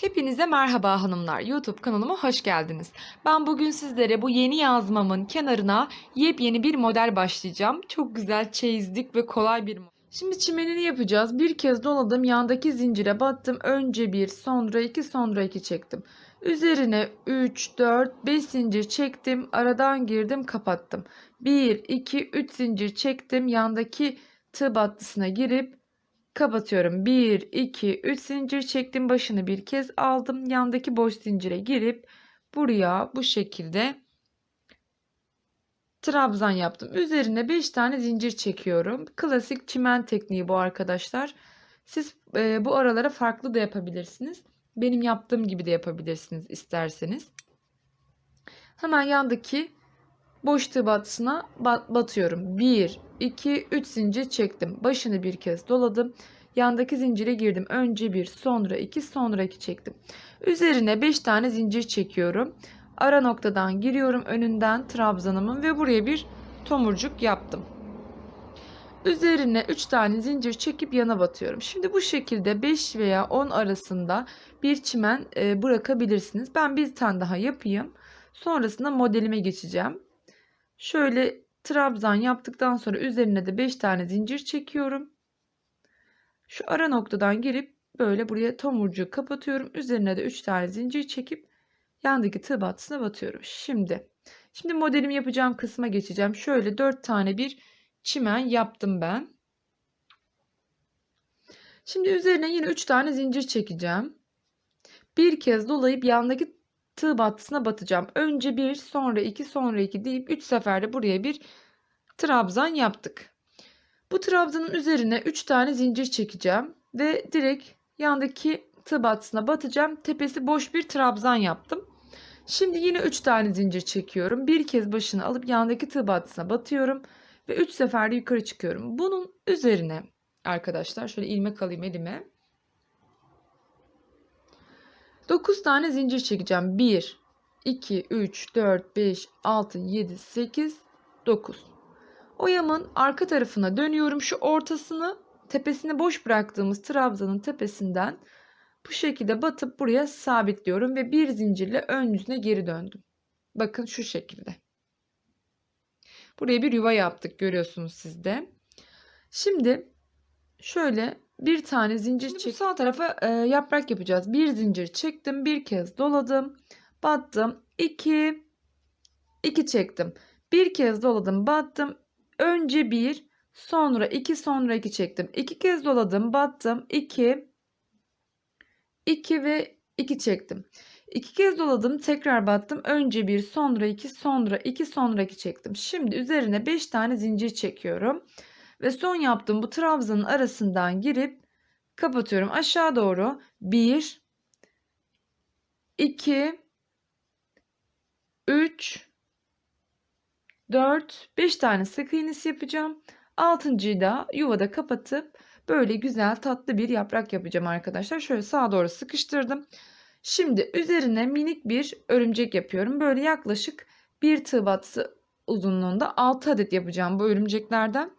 Hepinize merhaba hanımlar. YouTube kanalıma hoş geldiniz. Ben bugün sizlere bu yeni yazmamın kenarına yepyeni bir model başlayacağım. Çok güzel, çeyizlik ve kolay bir model. Şimdi çimenini yapacağız. Bir kez doladım. Yandaki zincire battım. Önce bir, sonra iki, sonra iki çektim. Üzerine 3, 4, 5 zincir çektim. Aradan girdim, kapattım. 1, 2, 3 zincir çektim. Yandaki tığ battısına girip Kapatıyorum. 1, 2, 3 zincir çektim. Başını bir kez aldım. Yandaki boş zincire girip buraya bu şekilde trabzan yaptım. Üzerine 5 tane zincir çekiyorum. Klasik çimen tekniği bu arkadaşlar. Siz e, bu aralara farklı da yapabilirsiniz. Benim yaptığım gibi de yapabilirsiniz isterseniz. Hemen yandaki tığ batısına bat- batıyorum. 1, 2, 3 zincir çektim. Başını bir kez doladım. Yandaki zincire girdim. Önce bir, sonra iki, sonra iki çektim. Üzerine 5 tane zincir çekiyorum. Ara noktadan giriyorum önünden trabzanımın ve buraya bir tomurcuk yaptım. Üzerine 3 tane zincir çekip yana batıyorum. Şimdi bu şekilde 5 veya 10 arasında bir çimen e, bırakabilirsiniz. Ben bir tane daha yapayım. Sonrasında modelime geçeceğim. Şöyle trabzan yaptıktan sonra üzerine de 5 tane zincir çekiyorum. Şu ara noktadan girip böyle buraya tomurcuğu kapatıyorum. Üzerine de 3 tane zincir çekip yandaki tığ battısına batıyorum. Şimdi şimdi modelimi yapacağım kısma geçeceğim. Şöyle 4 tane bir çimen yaptım ben. Şimdi üzerine yine 3 tane zincir çekeceğim. Bir kez dolayıp yandaki tığ battısına batacağım. Önce bir, sonra iki, sonra iki deyip 3 seferde buraya bir trabzan yaptık. Bu trabzanın üzerine 3 tane zincir çekeceğim ve direkt yandaki tığ battısına batacağım. Tepesi boş bir trabzan yaptım. Şimdi yine 3 tane zincir çekiyorum. Bir kez başını alıp yandaki tığ battısına batıyorum ve 3 seferde yukarı çıkıyorum. Bunun üzerine arkadaşlar şöyle ilmek alayım elime. 9 tane zincir çekeceğim. 1, 2, 3, 4, 5, 6, 7, 8, 9. Oyamın arka tarafına dönüyorum. Şu ortasını tepesini boş bıraktığımız trabzanın tepesinden bu şekilde batıp buraya sabitliyorum ve bir zincirle ön yüzüne geri döndüm. Bakın şu şekilde. Buraya bir yuva yaptık görüyorsunuz siz de. Şimdi şöyle bir tane zincir çek. Sağ tarafa e, yaprak yapacağız. Bir zincir çektim, bir kez doladım, battım, 2 2 çektim. Bir kez doladım, battım. Önce bir, sonra iki, sonra iki çektim. İki kez doladım, battım, 2 2 ve 2 çektim. İki kez doladım, tekrar battım. Önce bir, sonra iki, sonra iki, sonra iki çektim. Şimdi üzerine 5 tane zincir çekiyorum. Ve son yaptığım bu trabzanın arasından girip kapatıyorum. Aşağı doğru 1 2 3 4 5 tane sık iğnesi yapacağım. Altıncıyı da yuvada kapatıp böyle güzel tatlı bir yaprak yapacağım arkadaşlar. Şöyle sağa doğru sıkıştırdım. Şimdi üzerine minik bir örümcek yapıyorum. Böyle yaklaşık bir tığ batısı uzunluğunda 6 adet yapacağım bu örümceklerden.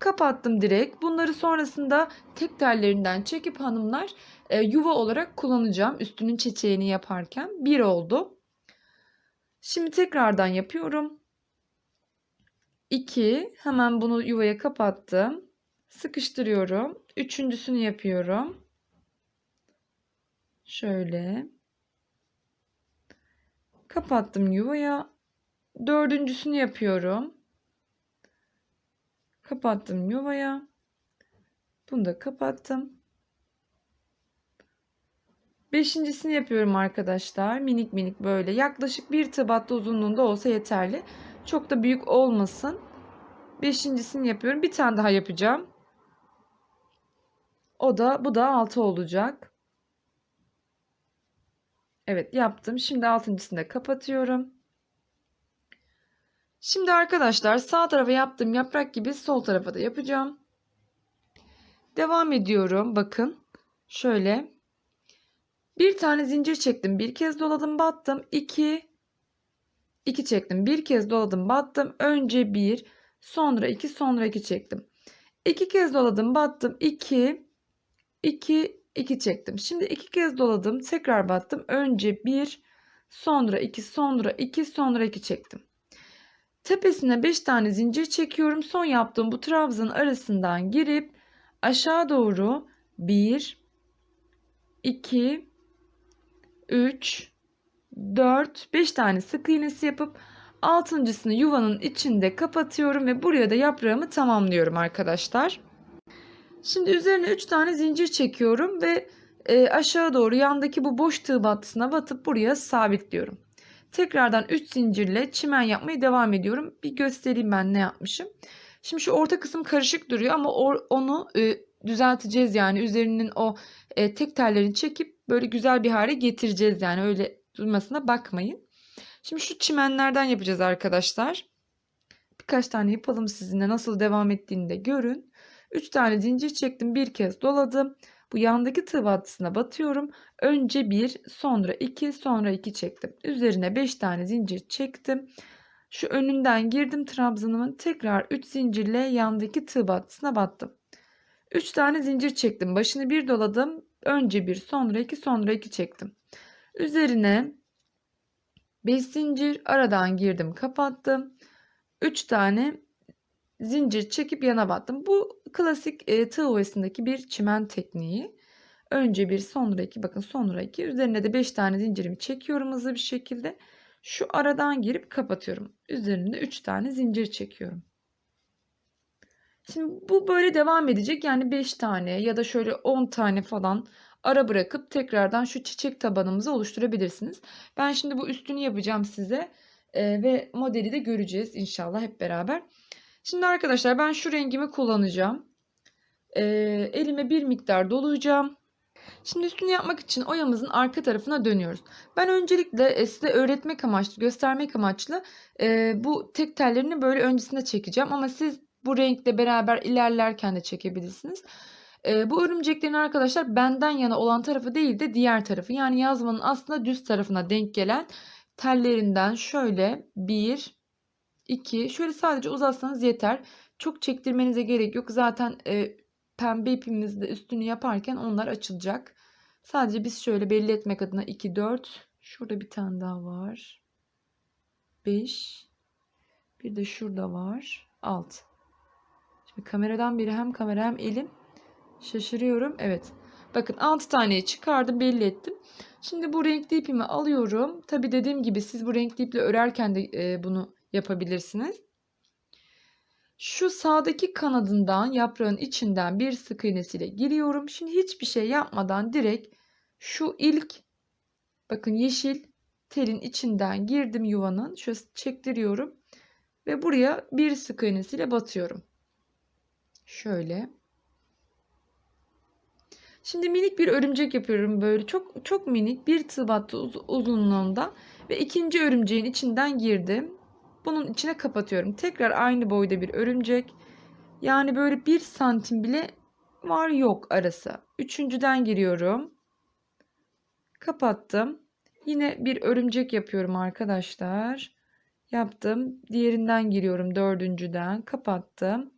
Kapattım direkt. Bunları sonrasında tek tellerinden çekip hanımlar e, yuva olarak kullanacağım. Üstünün çiçeğini yaparken bir oldu. Şimdi tekrardan yapıyorum. 2 hemen bunu yuvaya kapattım. Sıkıştırıyorum. Üçüncüsünü yapıyorum. Şöyle. Kapattım yuvaya. Dördüncüsünü yapıyorum. Kapattım yuvaya. Bunu da kapattım. Beşincisini yapıyorum arkadaşlar. Minik minik böyle. Yaklaşık bir tıbatta uzunluğunda olsa yeterli. Çok da büyük olmasın. Beşincisini yapıyorum. Bir tane daha yapacağım. O da bu da altı olacak. Evet yaptım. Şimdi altıncısını da kapatıyorum. Şimdi arkadaşlar sağ tarafa yaptığım yaprak gibi sol tarafa da yapacağım. Devam ediyorum. Bakın. Şöyle. Bir tane zincir çektim. Bir kez doladım battım. 2 2 çektim. Bir kez doladım battım. Önce 1 sonra 2 sonra 2 çektim. 2 kez doladım battım. 2 2 2 çektim. Şimdi iki kez doladım. Tekrar battım. Önce 1, sonra 2, sonra 2, sonra 2 çektim. Tepesine 5 tane zincir çekiyorum. Son yaptığım bu trabzanın arasından girip aşağı doğru 1, 2, 3, 4, 5 tane sık iğnesi yapıp altıncısını yuvanın içinde kapatıyorum ve buraya da yaprağımı tamamlıyorum arkadaşlar. Şimdi üzerine 3 tane zincir çekiyorum ve e, aşağı doğru yandaki bu boş tığ battısına batıp buraya sabitliyorum. Tekrardan 3 zincirle çimen yapmaya devam ediyorum. Bir göstereyim ben ne yapmışım. Şimdi şu orta kısım karışık duruyor ama onu e, düzelteceğiz yani üzerinin o e, tek tellerini çekip böyle güzel bir hale getireceğiz yani öyle durmasına bakmayın. Şimdi şu çimenlerden yapacağız arkadaşlar. Birkaç tane yapalım sizinle nasıl devam ettiğini de görün. 3 tane zincir çektim bir kez doladım. Bu yandaki tığ battısına batıyorum. Önce 1 sonra 2 sonra 2 çektim. Üzerine 5 tane zincir çektim. Şu önünden girdim trabzanımın tekrar 3 zincirle yandaki tığ battısına battım. 3 tane zincir çektim. Başını bir doladım. Önce 1 sonra 2 sonra 2 çektim. Üzerine 5 zincir aradan girdim kapattım. 3 tane zincir çekip yana battım. Bu klasik e, tığ ovasındaki bir çimen tekniği. Önce bir sonra iki bakın sonra iki üzerine de 5 tane zincirimi çekiyorum hızlı bir şekilde. Şu aradan girip kapatıyorum. Üzerine 3 tane zincir çekiyorum. Şimdi bu böyle devam edecek. Yani 5 tane ya da şöyle 10 tane falan ara bırakıp tekrardan şu çiçek tabanımızı oluşturabilirsiniz. Ben şimdi bu üstünü yapacağım size e, ve modeli de göreceğiz inşallah hep beraber. Şimdi arkadaşlar ben şu rengimi kullanacağım. E, elime bir miktar dolayacağım. Şimdi üstünü yapmak için oyamızın arka tarafına dönüyoruz. Ben öncelikle e, size öğretmek amaçlı, göstermek amaçlı e, bu tek tellerini böyle öncesinde çekeceğim. Ama siz bu renkle beraber ilerlerken de çekebilirsiniz. E, bu örümceklerin arkadaşlar benden yana olan tarafı değil de diğer tarafı. Yani yazmanın aslında düz tarafına denk gelen tellerinden şöyle bir, iki, şöyle sadece uzatsanız yeter. Çok çektirmenize gerek yok. Zaten e, pembe ipimizle üstünü yaparken onlar açılacak. Sadece biz şöyle belli etmek adına 2, 4. Şurada bir tane daha var. 5. Bir de şurada var. 6. Şimdi kameradan biri hem kamera hem elim. Şaşırıyorum. Evet. Bakın 6 taneyi çıkardım belli ettim. Şimdi bu renkli ipimi alıyorum. Tabi dediğim gibi siz bu renkli iple örerken de e, bunu yapabilirsiniz. Şu sağdaki kanadından yaprağın içinden bir sık iğnesiyle giriyorum. Şimdi hiçbir şey yapmadan direkt şu ilk bakın yeşil telin içinden girdim yuvanın. Şöyle çektiriyorum. Ve buraya bir sık iğnesiyle batıyorum. Şöyle. Şimdi minik bir örümcek yapıyorum böyle çok çok minik bir tığ battı uz uzunluğunda ve ikinci örümceğin içinden girdim. Bunun içine kapatıyorum. Tekrar aynı boyda bir örümcek. Yani böyle bir santim bile var yok arası. Üçüncüden giriyorum. Kapattım. Yine bir örümcek yapıyorum arkadaşlar. Yaptım. Diğerinden giriyorum dördüncüden. Kapattım.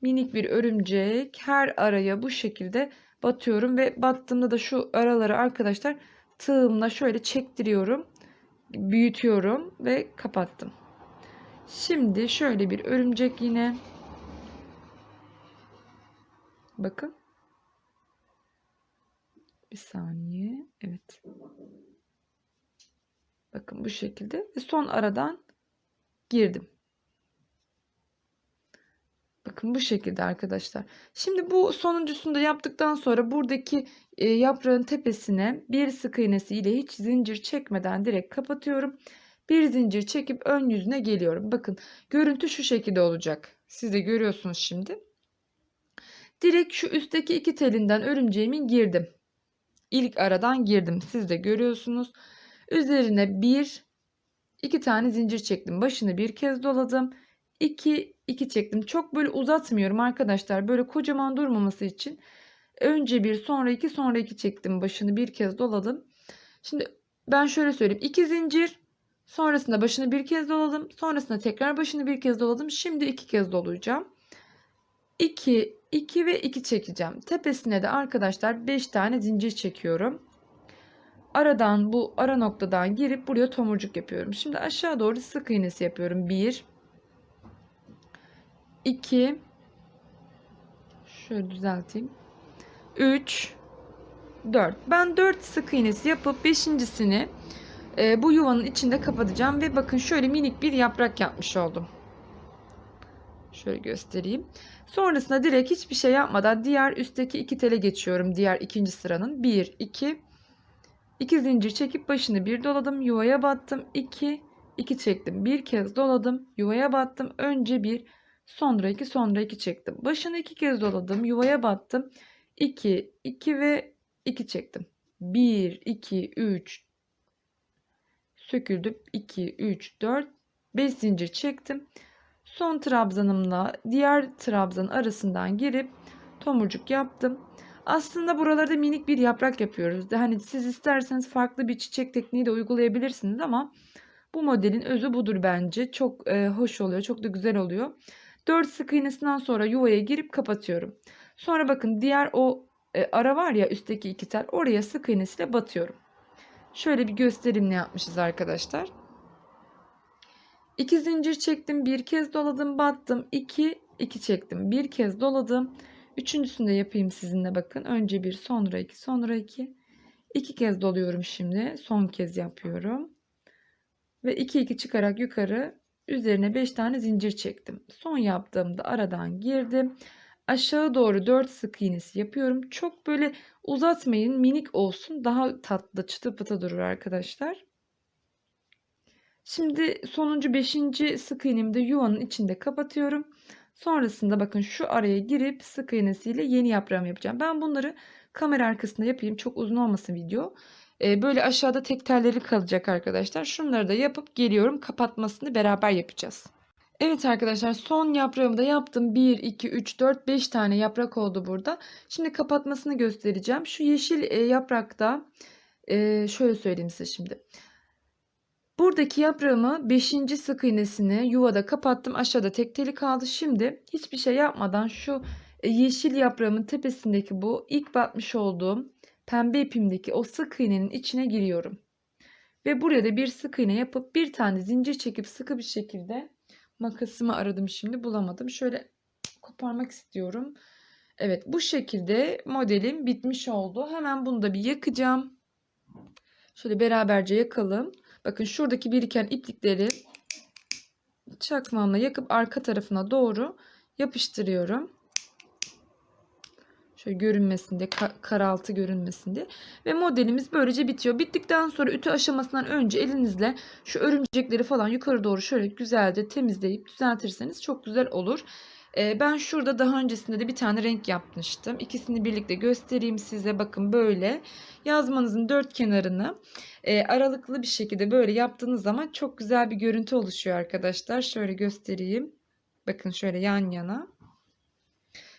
Minik bir örümcek. Her araya bu şekilde batıyorum ve battığımda da şu araları arkadaşlar tığımla şöyle çektiriyorum. Büyütüyorum ve kapattım. Şimdi şöyle bir örümcek yine. Bakın. Bir saniye. Evet. Bakın bu şekilde. Ve son aradan girdim. Bakın bu şekilde arkadaşlar. Şimdi bu sonuncusunu da yaptıktan sonra buradaki e, yaprağın tepesine bir sık iğnesi ile hiç zincir çekmeden direkt kapatıyorum. Bir zincir çekip ön yüzüne geliyorum. Bakın görüntü şu şekilde olacak. Siz de görüyorsunuz şimdi. Direkt şu üstteki iki telinden örümceğimin girdim. İlk aradan girdim. Siz de görüyorsunuz. Üzerine bir, iki tane zincir çektim. Başını bir kez doladım. 2 2 çektim. Çok böyle uzatmıyorum arkadaşlar. Böyle kocaman durmaması için önce bir sonra iki sonra iki çektim. Başını bir kez doladım. Şimdi ben şöyle söyleyeyim. 2 zincir sonrasında başını bir kez doladım. Sonrasında tekrar başını bir kez doladım. Şimdi iki kez dolayacağım. 2 2 ve 2 çekeceğim. Tepesine de arkadaşlar 5 tane zincir çekiyorum. Aradan bu ara noktadan girip buraya tomurcuk yapıyorum. Şimdi aşağı doğru sık iğnesi yapıyorum. 1 2 Şöyle düzelteyim. 3 4. Ben 4 sık iğnesi yapıp 5.sini e, bu yuvanın içinde kapatacağım ve bakın şöyle minik bir yaprak yapmış oldum. Şöyle göstereyim. Sonrasında direkt hiçbir şey yapmadan diğer üstteki iki tele geçiyorum. Diğer ikinci sıranın 1 2 2 zincir çekip başını bir doladım, yuvaya battım. 2 2 çektim. Bir kez doladım, yuvaya battım. Önce bir, sonra 2, sonra 2 çektim. Başını iki kez doladım, yuvaya battım. 2 2 ve 2 çektim. 1 2 3 söküldü. 2 3 4 5 zincir çektim. Son trabzanımla diğer trabzan arasından girip tomurcuk yaptım. Aslında buralarda minik bir yaprak yapıyoruz. Hani siz isterseniz farklı bir çiçek tekniği de uygulayabilirsiniz ama bu modelin özü budur bence. Çok e, hoş oluyor, çok da güzel oluyor. 4 sık iğnesinden sonra yuvaya girip kapatıyorum. Sonra bakın diğer o e, ara var ya üstteki iki tel oraya sık iğnesiyle batıyorum. Şöyle bir göstereyim ne yapmışız arkadaşlar. 2 zincir çektim, bir kez doladım, battım. 2 2 çektim. Bir kez doladım. Üçüncüsünü de yapayım sizinle bakın. Önce bir, sonra iki, sonra iki. İki kez doluyorum şimdi. Son kez yapıyorum. Ve iki iki çıkarak yukarı üzerine 5 tane zincir çektim. Son yaptığımda aradan girdim. Aşağı doğru 4 sık iğnesi yapıyorum. Çok böyle uzatmayın. Minik olsun. Daha tatlı çıtı pıtı durur arkadaşlar. Şimdi sonuncu 5. sık iğnemi de yuvanın içinde kapatıyorum. Sonrasında bakın şu araya girip sık iğnesiyle yeni yaprağımı yapacağım. Ben bunları kamera arkasında yapayım. Çok uzun olmasın video. Ee, böyle aşağıda tek telleri kalacak arkadaşlar. Şunları da yapıp geliyorum. Kapatmasını beraber yapacağız. Evet arkadaşlar son yaprağımı da yaptım. 1, 2, 3, 4, 5 tane yaprak oldu burada. Şimdi kapatmasını göstereceğim. Şu yeşil e, yaprakta e, şöyle söyleyeyim size şimdi. Buradaki yaprağımı 5. sık iğnesini yuvada kapattım. Aşağıda tek teli kaldı. Şimdi hiçbir şey yapmadan şu e, yeşil yaprağımın tepesindeki bu ilk batmış olduğum pembe ipimdeki o sık iğnenin içine giriyorum. Ve buraya da bir sık iğne yapıp bir tane zincir çekip sıkı bir şekilde makasımı aradım şimdi bulamadım. Şöyle koparmak istiyorum. Evet bu şekilde modelim bitmiş oldu. Hemen bunu da bir yakacağım. Şöyle beraberce yakalım. Bakın şuradaki biriken iplikleri çakmağımla yakıp arka tarafına doğru yapıştırıyorum. Şöyle görünmesin diye, karaltı görünmesin. Ve modelimiz böylece bitiyor. Bittikten sonra ütü aşamasından önce elinizle şu örümcekleri falan yukarı doğru şöyle güzelce temizleyip düzeltirseniz çok güzel olur. Ee, ben şurada daha öncesinde de bir tane renk yapmıştım. İkisini birlikte göstereyim size. Bakın böyle yazmanızın dört kenarını e, aralıklı bir şekilde böyle yaptığınız zaman çok güzel bir görüntü oluşuyor arkadaşlar. Şöyle göstereyim. Bakın şöyle yan yana.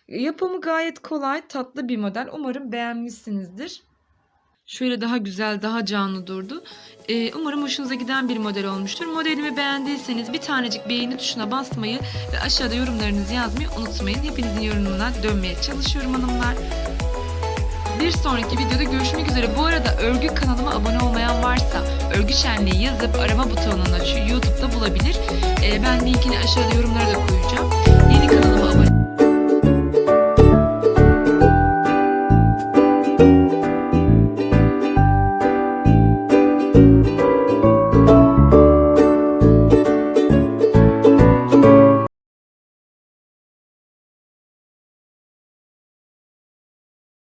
Yapımı gayet kolay, tatlı bir model. Umarım beğenmişsinizdir. Şöyle daha güzel, daha canlı durdu. Ee, umarım hoşunuza giden bir model olmuştur. Modelimi beğendiyseniz bir tanecik beğeni tuşuna basmayı ve aşağıda yorumlarınızı yazmayı unutmayın. Hepinizin yorumuna dönmeye çalışıyorum hanımlar. Bir sonraki videoda görüşmek üzere. Bu arada örgü kanalıma abone olmayan varsa örgü şenliği yazıp arama butonuna şu YouTube'da bulabilir. Ee, ben linkini aşağıda yorumlara da koyacağım. Yeni kanalıma abone